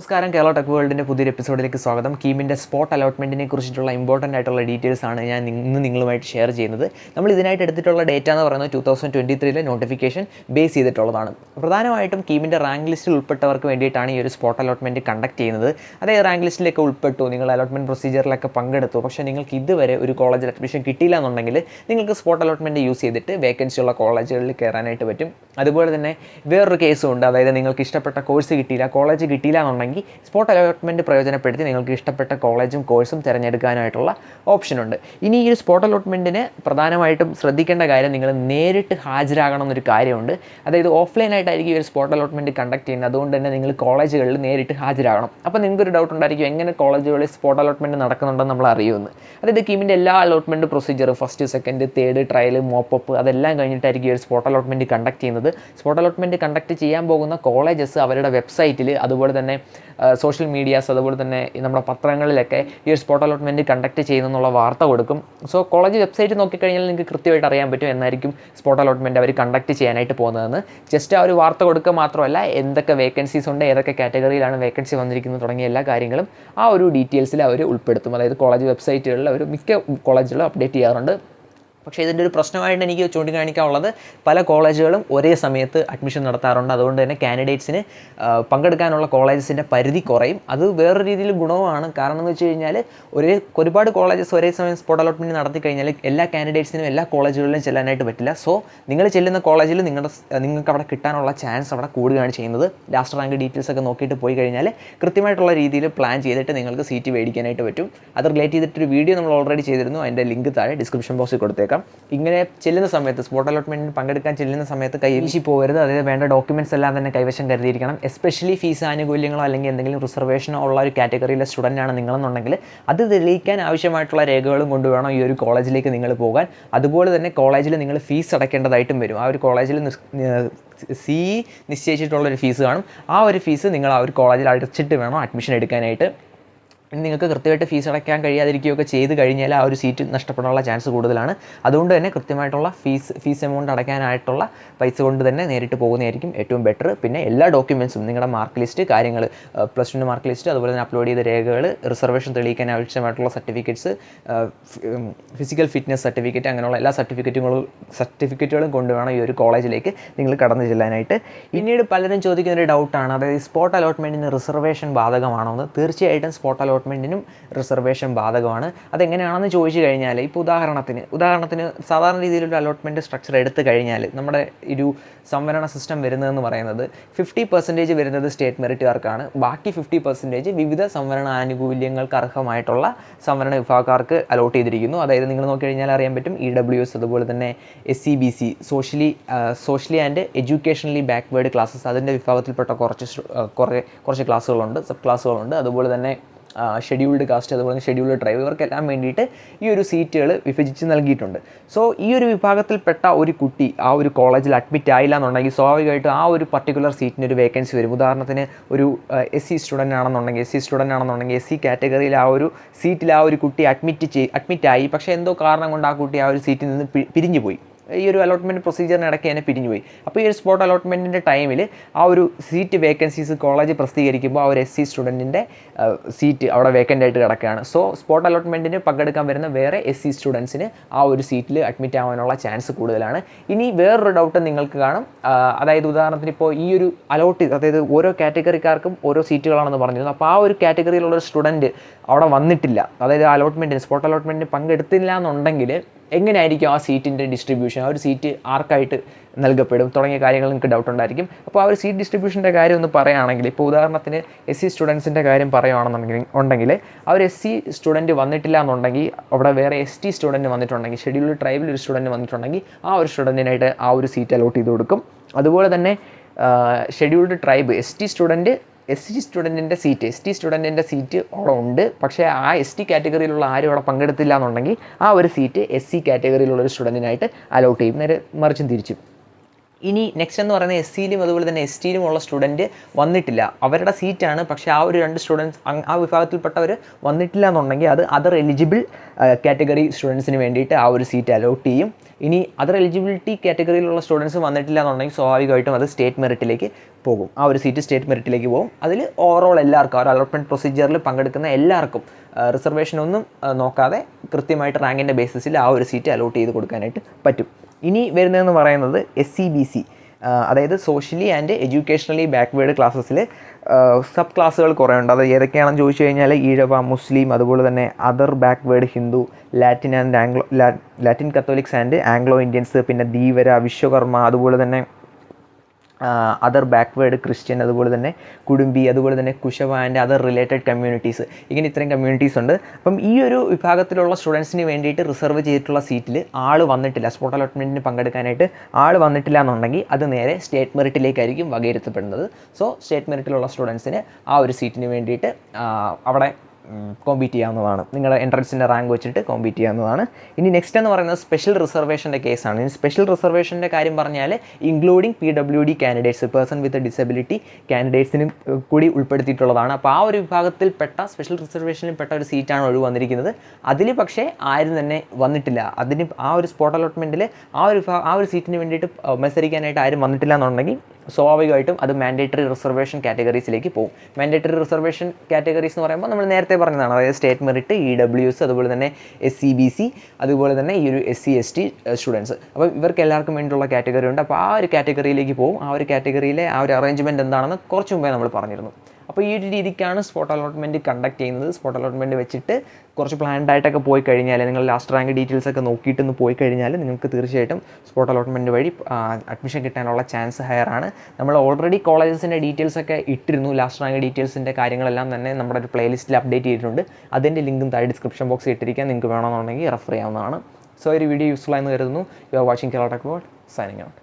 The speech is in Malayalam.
നമസ്കാരം കേരള ടെക് വേൾഡിന്റെ പുതിയൊരു എപ്പിസോഡിലേക്ക് സ്വാഗതം. കീമിന്റെ സ്പോട്ട് അലോട്ട്മെന്റിനെ കുറിച്ചിട്ടുള്ള ഇമ്പോർട്ടന്റ് ആയിട്ടുള്ള ഡീറ്റെയിൽസ് ആണ് ഞാൻ ഇന്ന് നിങ്ങളുമായിട്ട് ഷെയർ ചെയ്യുന്നത്. നമ്മൾ ഇതിനായിട്ട് എടുത്തിട്ടുള്ള ഡേറ്റ എന്ന് പറയുന്നത് ടൂ തൗസൻഡ് ട്വന്റി ത്രീയിലെ നോട്ടിഫിക്കേഷൻ ബേസ് ചെയ്തിട്ടുള്ളതാണ്. പ്രധാനമായിട്ടും കീമിന്റെ റാങ്ക് ലിസ്റ്റിൽ ഉൾപ്പെട്ടവർക്ക് വേണ്ടിയിട്ടാണ് ഈ ഒരു സ്പോട്ട് അലോട്ട്മെന്റ് കണ്ടക്ട് ചെയ്യുന്നത്. അതായത് റാങ്ക് ലിസ്റ്റിലൊക്കെ ഉൾപ്പെട്ടു നിങ്ങൾ അലോട്ട്മെന്റ് പ്രൊസീജിയറിലൊക്കെ പങ്കെടുത്തു. പക്ഷേ നിങ്ങൾക്ക് ഇതുവരെ ഒരു കോളേജിൽ അഡ്മിഷൻ കിട്ടിയില്ല എന്നുണ്ടെങ്കിൽ നിങ്ങൾക്ക് സ്പോട്ട് അലോട്ട്മെന്റ് യൂസ് ചെയ്തിട്ട് വേക്കൻസി ഉള്ള കോളേജുകളിൽ കയറാനായിട്ട് പറ്റും. അതുപോലെ തന്നെ വേറൊരു കേസും ഉണ്ട്. അതായത് നിങ്ങൾക്ക് ഇഷ്ടപ്പെട്ട കോഴ്സ് കിട്ടിയില്ല കോളേജ് കിട്ടിയില്ല എന്നുണ്ടെങ്കിൽ സ്പോട്ട് അലോട്ട്മെന്റ് പ്രയോജനപ്പെടുത്തി നിങ്ങൾക്ക് ഇഷ്ടപ്പെട്ട കോളേജും കോഴ്സും തിരഞ്ഞെടുക്കാനായിട്ടുള്ള ഓപ്ഷനുണ്ട് ഇനി ഈ ഒരു സ്പോട്ട് അലോട്ട്മെന്റിന് പ്രധാനമായിട്ടും ശ്രദ്ധിക്കേണ്ട കാര്യം നിങ്ങൾ നേരിട്ട് ഹാജരാകണം എന്നൊരു കാര്യമുണ്ട്. അതായത് ഓഫ്ലൈൻ ആയിട്ടായിരിക്കും ഈ ഒരു സ്പോട്ട് അലോട്ട്മെന്റ് കണ്ടക്ട് ചെയ്യുന്നത്. അതുകൊണ്ട് തന്നെ നിങ്ങൾ കോളേജുകളിൽ നേരിട്ട് ഹാജരാകണം. അപ്പോൾ നിങ്ങൾക്കൊരു ഡൗട്ട് ഉണ്ടായിരിക്കും എങ്ങനെ കോളേജുകളിൽ സ്പോട്ട് അലോട്ട്മെന്റ് നടക്കുന്നുണ്ടെന്ന് നമ്മൾ അറിയുമെന്ന്. അതായത് കീമിന്റെ എല്ലാ allotment പ്രൊസീജിയറും first second third trial mop up അതെല്ലാം കഴിഞ്ഞിട്ടായിരിക്കും ഒരു സ്പോട്ട് അലോട്ട്മെന്റ് കണ്ടക്ട് ചെയ്യുന്നത്. സ്പോട്ട് അലോട്ട്മെന്റ് കണ്ടക്ട് ചെയ്യാൻ പോകുന്ന കോളേജസ് അവരുടെ വെബ്സൈറ്റിൽ അതുപോലെ തന്നെ സോഷ്യൽ മീഡിയാസ് അതുപോലെ തന്നെ നമ്മുടെ പത്രങ്ങളിലൊക്കെ ഈ ഒരു സ്പോട്ട് അലോട്ട്മെന്റ് കണ്ടക്ട് ചെയ്യുന്നുള്ള വാർത്ത കൊടുക്കും. സോ കോളേജ് വെബ്സൈറ്റ് നോക്കിക്കഴിഞ്ഞാൽ നിങ്ങൾക്ക് കൃത്യമായിട്ട് അറിയാൻ പറ്റും എന്നായിരിക്കും സ്പോട്ട് അലോട്ട്മെന്റ് അവർ കണ്ടക്ട് ചെയ്യാനായിട്ട് പോകുന്നതെന്ന്. ജസ്റ്റ് ആ ഒരു വാർത്ത കൊടുക്കുക മാത്രമല്ല എന്തൊക്കെ വേക്കൻസീസ് ഉണ്ട് ഏതൊക്കെ കാറ്റഗറിയിലാണ് വേക്കൻസി വന്നിരിക്കുന്നത് തുടങ്ങിയ എല്ലാ കാര്യങ്ങളും ആ ഒരു ഡീറ്റെയിൽസിൽ അവർ ഉൾപ്പെടുത്തും. അതായത് കോളേജ് വെബ്സൈറ്റുകളിൽ അവർ മിക്ക കോളേജുകളും അപ്ഡേറ്റ് ചെയ്യാറുണ്ട്. പക്ഷേ ഇതിന്റെ ഒരു പ്രശ്നമായിട്ട് എനിക്ക് ചൂണ്ടിക്കാണിക്കാനുള്ളത്. പല കോളേജുകളും ഒരേ സമയത്ത് അഡ്മിഷൻ നടത്താറുണ്ട്. അതുകൊണ്ട് തന്നെ കാൻഡിഡേറ്റ്സിന് പങ്കെടുക്കാനുള്ള കോളേജസിന്റെ പരിധി കുറയും. അത് വേറൊരു രീതിയിൽ ഗുണവുമാണ്. കാരണം എന്ന് വെച്ച് കഴിഞ്ഞാൽ ഒരേ ഒരുപാട് കോളേജസ് ഒരേ സമയം സ്പോട്ട് അലോട്ട്മെന്റ് നടത്തി കഴിഞ്ഞാൽ എല്ലാ കാൻഡിഡേറ്റ്സിനും എല്ലാ കോളേജുകളിലും ചെല്ലാനായിട്ട് പറ്റില്ല. സോ നിങ്ങൾ ചെല്ലുന്ന കോളേജിൽ നിങ്ങളുടെ നിങ്ങൾക്ക് അവിടെ കിട്ടാനുള്ള ചാൻസ് അവിടെ കൂടുകയാണ് ചെയ്യുന്നത്. ലാസ്റ്റ് റാങ്ക് ഡീറ്റെയിൽസ് ഒക്കെ നോക്കിയിട്ട് പോയി കഴിഞ്ഞാൽ കൃത്യമായിട്ടുള്ള രീതിയിൽ പ്ലാൻ ചെയ്തിട്ട് നിങ്ങൾക്ക് സീറ്റ് മേടിക്കാനായിട്ട് പറ്റും. അത് റിലേറ്റ് ചെയ്തിട്ടൊരു വീഡിയോ നമ്മൾ ഓൾറെഡി ചെയ്തിരുന്നു. അതിന്റെ ലിങ്ക് താഴെ ഡിസ്ക്രിപ്ഷൻ ബോക്സിൽ കൊടുത്തേക്കാം. ഇങ്ങനെ ചെല്ലുന്ന സമയത്ത് സ്പോട്ട് അലോട്ട്മെന്റിന് പങ്കെടുക്കാൻ ചെല്ലുന്ന സമയത്ത് കൈവശി പോകരുത്. അതായത് വേണ്ട ഡോക്യുമെന്റ്സ് എല്ലാം തന്നെ കൈവശം കരുതിയിരിക്കണം. എസ്പെഷ്യലി ഫീസ് ആനുകൂല്യങ്ങളോ അല്ലെങ്കിൽ എന്തെങ്കിലും റിസർവേഷനോ ഉള്ള ഒരു കാറ്റഗറിയിലെ സ്റ്റുഡന്റ് ആണ് നിങ്ങളെന്നുണ്ടെങ്കിൽ അത് തെളിയിക്കാൻ ആവശ്യമായിട്ടുള്ള രേഖകളും കൊണ്ടുവേണം ഈ ഒരു കോളേജിലേക്ക് നിങ്ങൾ പോകാൻ. അതുപോലെ തന്നെ കോളേജിൽ നിങ്ങൾ ഫീസ് അടയ്ക്കേണ്ടതായിട്ടും വരും. ആ ഒരു കോളേജിൽ സി നിശ്ചയിച്ചിട്ടുള്ള ഒരു ഫീസ് കാണും. ആ ഒരു ഫീസ് നിങ്ങൾ ആ ഒരു കോളേജിൽ അടച്ചിട്ട് വേണം അഡ്മിഷൻ എടുക്കാനായിട്ട്. നിങ്ങൾക്ക് കൃത്യമായിട്ട് ഫീസ് അടയ്ക്കാൻ കഴിയാതിരിക്കുകയൊക്കെ ചെയ്ത് കഴിഞ്ഞാൽ ആ ഒരു സീറ്റ് നഷ്ടപ്പെടാനുള്ള ചാൻസ് കൂടുതലാണ്. അതുകൊണ്ട് തന്നെ കൃത്യമായിട്ടുള്ള ഫീസ് ഫീസ് എമൗണ്ട് അടയ്ക്കാനായിട്ടുള്ള പൈസ കൊണ്ട് തന്നെ നേരിട്ട് പോകുന്നതായിരിക്കും ഏറ്റവും ബെറ്റർ പിന്നെ എല്ലാ ഡോക്യുമെൻസും നിങ്ങളുടെ മാർക്ക് ലിസ്റ്റ് കാര്യങ്ങൾ പ്ലസ് ടുവിന്റെ മാർക്ക് ലിസ്റ്റ് അതുപോലെ തന്നെ അപ്ലോഡ് ചെയ്ത രേഖകൾ റിസർവേഷൻ തെളിയിക്കാൻ ആവശ്യമായിട്ടുള്ള സർട്ടിഫിക്കറ്റ്സ് ഫിസിക്കൽ ഫിറ്റ്നസ് സർട്ടിഫിക്കറ്റ് അങ്ങനെയുള്ള എല്ലാ സർട്ടിഫിക്കറ്റുകളും സർട്ടിഫിക്കറ്റുകളും കൊണ്ടുവേണം ഈ ഒരു കോളേജിലേക്ക് നിങ്ങൾ കടന്നു ചെല്ലാനായിട്ട്. പിന്നീട് പലരും ചോദിക്കുന്ന ഒരു ഡൗട്ടാണ് അതായത് സ്പോട്ട് അലോട്ട്മെന്റിന് റിസർവേഷൻ ബാധകമാണോ എന്ന്? തീർച്ചയായിട്ടും സ്പോട്ട് അലോട്ട്മെന്റിനും റിസർവേഷൻ ബാധകമാണ്. അതെങ്ങനെയാണെന്ന് ചോദിച്ചു കഴിഞ്ഞാൽ ഇപ്പോൾ ഉദാഹരണത്തിന് ഉദാഹരണത്തിന് സാധാരണ രീതിയിലൊരു അലോട്ട്മെന്റ് സ്ട്രക്ചർ എടുത്തു കഴിഞ്ഞാൽ നമ്മുടെ ഒരു സംവരണ സിസ്റ്റം വരുന്നതെന്ന് പറയുന്നത് ഫിഫ്റ്റി പെർസെന്റേജ് വരുന്നത് സ്റ്റേറ്റ് മെറിറ്റുകാർക്കാണ് ബാക്കി ഫിഫ്റ്റി പെർസെന്റേജ് വിവിധ സംവരണ ആനുകൂല്യങ്ങൾക്ക് അർഹമായിട്ടുള്ള സംവരണ വിഭാഗക്കാർക്ക് അലോട്ട് ചെയ്തിരിക്കുന്നു. അതായത് നിങ്ങൾ നോക്കി കഴിഞ്ഞാൽ അറിയാൻ പറ്റും ഇ ഡബ്ല്യു എസ് അതുപോലെ തന്നെ S C B C socially socially and educationally backward classes അതിന്റെ വിഭാഗത്തിൽപ്പെട്ട കുറച്ച് കുറേ കുറച്ച് ക്ലാസ്സുകളുണ്ട് സബ് ക്ലാസ്സുകളുണ്ട് അതുപോലെ തന്നെ ഷെഡ്യൂൾഡ് കാസ്റ്റ് അതുപോലെ ഷെഡ്യൂൾഡ് ഡ്രൈവ് ഇവർക്കെല്ലാം വേണ്ടിയിട്ട് ഈ ഒരു സീറ്റുകൾ വിഭജിച്ച് നൽകിയിട്ടുണ്ട്. സോ ഈ ഒരു വിഭാഗത്തിൽപ്പെട്ട ഒരു കുട്ടി ആ ഒരു കോളേജിൽ അഡ്മിറ്റ് ആയില്ല എന്നുണ്ടെങ്കിൽ സ്വാഭാവികമായിട്ടും ആ ഒരു പർട്ടിക്കുലർ സീറ്റിന് ഒരു വേക്കൻസി വരും. ഉദാഹരണത്തിന് ഒരു എസ് സി സ്റ്റുഡന്റ് ആണെന്നുണ്ടെങ്കിൽ എസ് സി സ്റ്റുഡന്റ് ആണെന്നുണ്ടെങ്കിൽ എസ് സി കാറ്റഗറിയിൽ ആ ഒരു സീറ്റിൽ ആ ഒരു കുട്ടി അഡ്മിറ്റ് ചെയ് അഡ്മിറ്റ് ആയി. പക്ഷേ എന്തോ കാരണം കൊണ്ട് ആ കുട്ടി ആ ഒരു സീറ്റിൽ നിന്ന് പിരിഞ്ഞു പോയി ഈ ഒരു അലോട്ട്മെന്റ് പ്രൊസീജിയറിന് ഇടയ്ക്ക് തന്നെ പിരിഞ്ഞുപോയി അപ്പോൾ ഈ ഒരു സ്പോട്ട് അലോട്ട്മെന്റിന്റെ ടൈമിൽ ആ ഒരു സീറ്റ് വേക്കൻസീസ് കോളേജ് പ്രസിദ്ധീകരിക്കുമ്പോൾ ആ ഒരു എസ് സി സ്റ്റുഡന്റിന്റെ സീറ്റ് അവിടെ വേക്കന്റ് ആയിട്ട് കിടക്കുകയാണ്. സോ സ്പോട്ട് അലോട്ട്മെന്റിന് പങ്കെടുക്കാൻ വരുന്ന വേറെ എസ് സി സ്റ്റുഡൻസിന് ആ ഒരു സീറ്റിൽ അഡ്മിറ്റ് ആവാനുള്ള ചാൻസ് കൂടുതലാണ്. ഇനി വേറൊരു ഡൗട്ട് നിങ്ങൾക്ക് കാണും. അതായത് ഉദാഹരണത്തിന് ഇപ്പോൾ ഈ ഒരു അലോട്ട് അതായത് ഓരോ കാറ്റഗറിക്കാർക്കും ഓരോ സീറ്റുകളാണെന്ന് പറഞ്ഞിരുന്നു. അപ്പോൾ ആ ഒരു കാറ്റഗറിയിലുള്ള ഒരു സ്റ്റുഡന്റ് അവിടെ വന്നിട്ടില്ല. അതായത് അലോട്ട്മെന്റിന് സ്പോട്ട് അലോട്ട്മെന്റിന് പങ്കെടുത്തില്ല എന്നുണ്ടെങ്കിൽ എങ്ങനെയായിരിക്കും ആ സീറ്റിന്റെ ഡിസ്ട്രിബ്യൂഷൻ ആ ഒരു സീറ്റ് ആർക്കായിട്ട് നൽകപ്പെടും? തുടങ്ങിയ കാര്യങ്ങൾ നിങ്ങൾക്ക് ഡൗട്ട് ഉണ്ടായിരിക്കും. അപ്പോൾ ആ ഒരു സീറ്റ് ഡിസ്ട്രിബ്യൂഷന്റെ കാര്യം ഒന്ന് പറയുകയാണെങ്കിൽ ഇപ്പോൾ ഉദാഹരണത്തിന് എസ് സി സ്റ്റുഡൻസിന്റെ കാര്യം പറയുകയാണെന്നുണ്ടെങ്കിൽ ഉണ്ടെങ്കിൽ ആ ഒരു എസ് സി സ്റ്റുഡന്റ് വന്നിട്ടില്ല എന്നുണ്ടെങ്കിൽ അവിടെ വേറെ എസ് ടി സ്റ്റുഡന്റ് വന്നിട്ടുണ്ടെങ്കിൽ ഷെഡ്യൂൾഡ് ട്രൈബിൽ ഒരു സ്റ്റുഡന്റ് വന്നിട്ടുണ്ടെങ്കിൽ ആ ഒരു സ്റ്റുഡന്റിനായിട്ട് ആ ഒരു സീറ്റ് അലോട്ട് ചെയ്ത് കൊടുക്കും. അതുപോലെ തന്നെ scheduled tribe S T student S T സ്റ്റുഡന്റിന്റെ seat S T സ്റ്റുഡന്റിന്റെ സീറ്റ് അവിടെ ഉണ്ട്. പക്ഷേ ആ എസ് ടി കാറ്റഗറിയിലുള്ള ആരും അവിടെ പങ്കെടുത്തില്ല എന്നുണ്ടെങ്കിൽ ആ ഒരു സീറ്റ് എസ് സി കാറ്റഗറിയിലുള്ള ഒരു സ്റ്റുഡന്റിനായിട്ട് അലോട്ട് ചെയ്യും. നേരെ മറിച്ചും തിരിച്ചും. ഇനി നെക്സ്റ്റ് എന്ന് പറയുന്നത് എസ് സിയിലും അതുപോലെ തന്നെ എസ് ടിയിലും ഉള്ള സ്റ്റുഡന്റ് വന്നിട്ടില്ല. അവരുടെ സീറ്റാണ് പക്ഷേ ആ ഒരു രണ്ട് സ്റ്റുഡൻസ് ആ വിഭാഗത്തിൽപ്പെട്ടവർ വന്നിട്ടില്ല എന്നുണ്ടെങ്കിൽ അത് അതർ എലിജിബിൾ കാറ്റഗറി സ്റ്റുഡൻസിന് വേണ്ടിയിട്ട് ആ ഒരു സീറ്റ് അലോട്ട് ചെയ്യും. ഇനി അതർ എലിജിബിലിറ്റി കാറ്റഗറിയിലുള്ള സ്റ്റുഡൻസ് വന്നിട്ടില്ല എന്നുണ്ടെങ്കിൽ സ്വാഭാവികമായിട്ടും അത് സ്റ്റേറ്റ് മെറിറ്റിലേക്ക് പോകും. ആ ഒരു സീറ്റ് സ്റ്റേറ്റ് മെറിറ്റിലേക്ക് പോകും. അതിൽ ഓവറോൾ എല്ലാവർക്കും ആ അലോട്ട്മെന്റ് പ്രൊസീജിയറിൽ പങ്കെടുക്കുന്ന എല്ലാവർക്കും റിസർവേഷൻ ഒന്നും നോക്കാതെ കൃത്യമായിട്ട് റാങ്കിന്റെ ബേസിസിൽ ആ ഒരു സീറ്റ് അലോട്ട് ചെയ്ത് കൊടുക്കാനായിട്ട് പറ്റും. ഇനി വരുന്നതെന്ന് പറയുന്നത് എസ് സി ബി സി അതായത് സോഷ്യലി ആൻഡ് എഡ്യൂക്കേഷണലി ബാക്ക്വേർഡ് ക്ലാസ്സസിൽ സബ് ക്ലാസ്സുകൾ കുറേ ഉണ്ട്. അത് ഏതൊക്കെയാണെന്ന് ചോദിച്ചു കഴിഞ്ഞാൽ ഈഴവ മുസ്ലിം അതുപോലെ തന്നെ other backward Hindu Latin and Anglo Latin Catholics and Anglo Indians പിന്നെ ധീവര വിശ്വകർമ്മ അതുപോലെ തന്നെ അതർ ബാക്ക്വേഡ് ക്രിസ്ത്യൻ അതുപോലെ തന്നെ കുടുംബി അതുപോലെ തന്നെ Kushava and other related communities ഇങ്ങനെ ഇത്രയും കമ്മ്യൂണിറ്റീസ് ഉണ്ട്. അപ്പം ഈ ഒരു വിഭാഗത്തിലുള്ള സ്റ്റുഡൻസിന് വേണ്ടിയിട്ട് റിസർവ് ചെയ്തിട്ടുള്ള സീറ്റിൽ ആൾ വന്നിട്ടില്ല. സ്പോട്ട് അലോട്ട്മെന്റിന് പങ്കെടുക്കാനായിട്ട് ആൾ വന്നിട്ടില്ല എന്നുണ്ടെങ്കിൽ അത് നേരെ സ്റ്റേറ്റ് മെറിറ്റിലേക്കായിരിക്കും വകയിരുത്തപ്പെടുന്നത്. സോ സ്റ്റേറ്റ് മെറിറ്റിലുള്ള സ്റ്റുഡൻസിന് ആ ഒരു സീറ്റിന് വേണ്ടിയിട്ട് അവിടെ കോമ്പീറ്റ് ചെയ്യാവുന്നതാണ്. നിങ്ങളുടെ എൻട്രൻസിന്റെ റാങ്ക് വെച്ചിട്ട് കോമ്പീറ്റ് ചെയ്യാവുന്നതാണ്. ഇനി നെക്സ്റ്റ് എന്ന് പറയുന്നത് സ്പെഷ്യൽ റിസർവേഷന്റെ കേസാണ് ഇനി സ്പെഷ്യൽ റിസർവേഷന്റെ കാര്യം പറഞ്ഞാൽ including P W D candidates person with disability കാൻഡിഡേറ്റ്സിനും കൂടി ഉൾപ്പെടുത്തിയിട്ടുള്ളതാണ്. അപ്പോൾ ആ ഒരു വിഭാഗത്തിൽപ്പെട്ട സ്പെഷ്യൽ റിസർവേഷനിൽ പെട്ട ഒരു സീറ്റാണ് ഒഴിവ് വന്നിരിക്കുന്നത്. അതിൽ പക്ഷേ ആരും തന്നെ വന്നിട്ടില്ല. അതിന് ആ ഒരു സ്പോട്ട് അലോട്ട്മെന്റിൽ ആ ഒരു ആ ഒരു സീറ്റിന് വേണ്ടിയിട്ട് മത്സരിക്കാനായിട്ട് ആരും വന്നിട്ടില്ല എന്നുണ്ടെങ്കിൽ സ്വാഭാവികമായിട്ടും അത് മാൻഡേറ്ററി റിസർവേഷൻ കാറ്റഗറീസിലേക്ക് പോകും. മാൻഡേറ്ററി റിസർവേഷൻ കാറ്റഗറീസ് എന്ന് പറയുമ്പോൾ നമ്മൾ നേരത്തെ പറഞ്ഞതാണ്. അതായത് state merit E W S അതുപോലെ തന്നെ എസ് സി ബി സി അതുപോലെ തന്നെ ഈ ഒരു S C S T students അപ്പോൾ ഇവർക്ക് എല്ലാവർക്കും വേണ്ടിയിട്ടുള്ള കാറ്റഗറി ഉണ്ട്. അപ്പോൾ ആ ഒരു കാറ്റഗറിയിലേക്ക് പോകും. ആ ഒരു കാറ്റഗറിയിലെ ആ ഒരു അറേഞ്ച്മെന്റ് എന്താണെന്ന് കുറച്ച് മുമ്പേ നമ്മൾ പറഞ്ഞിരുന്നു. അപ്പോൾ ഈ ഒരു രീതിക്കാണ് സ്പോട്ട് അലോട്ട്മെന്റ് കണ്ടക്ട് ചെയ്യുന്നത്. സ്പോട്ട് അലോട്ട്മെന്റ് വെച്ചിട്ട് കുറച്ച് പ്ലാൻഡ് ആയിട്ടൊക്കെ പോയി കഴിഞ്ഞാൽ നിങ്ങൾ ലാസ്റ്റ് റാങ്ക് ഡീറ്റെയിൽസ് ഒക്കെ നോക്കിയിട്ടൊന്ന് പോയി കഴിഞ്ഞാൽ നിങ്ങൾക്ക് തീർച്ചയായിട്ടും സ്പോട്ട് അലോട്ട്മെന്റ് വഴി അഡ്മിഷൻ കിട്ടാനുള്ള ചാൻസ് ഹയർ ആണ്. നമ്മൾ ഓൾറെഡി കോളേജസിന്റെ ഡീറ്റെയിൽസ് ഒക്കെ ഇട്ടിരുന്നു. ലാസ്റ്റ് റാങ്ക് ഡീറ്റെയിൽസിന്റെ കാര്യങ്ങളെല്ലാം തന്നെ നമ്മുടെ ഒരു പ്ലേലിസ്റ്റിൽ അപ്ഡേറ്റ് ചെയ്തിട്ടുണ്ട്. അതിന്റെ ലിങ്കും താഴെ ഡിസ്ക്രിപ്ഷൻ ബോക്സിൽ ഇട്ടിരിക്കാൻ നിങ്ങൾക്ക് വേണമെന്നുണ്ടെങ്കിൽ റെഫർ ചെയ്യാവുന്നതാണ്. സോ ഒരു വീഡിയോ യൂസ്ഫുൾ ആയെന്ന് കരുതുന്നു. You are watching Kerala tech world signing out